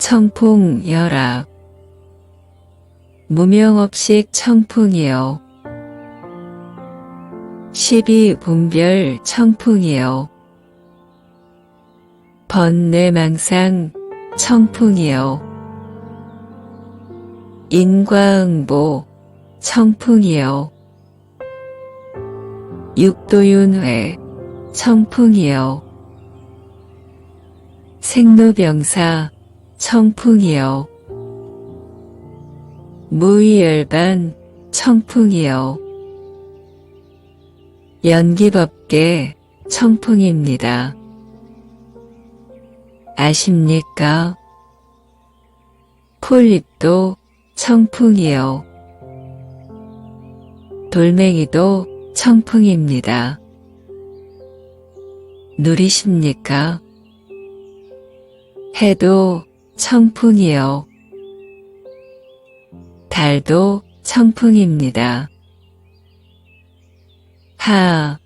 청풍 열악 무명업식 청풍이요. 12분별 청풍이요. 번뇌망상 청풍이요. 인과응보 청풍이요. 육도윤회 청풍이요. 생로병사 청풍이요. 무의열반 청풍이요. 연기법계 청풍입니다. 아십니까? 폴립도 청풍이요. 돌멩이도 청풍입니다. 누리십니까? 해도 청풍이요. 달도 청풍입니다. 하,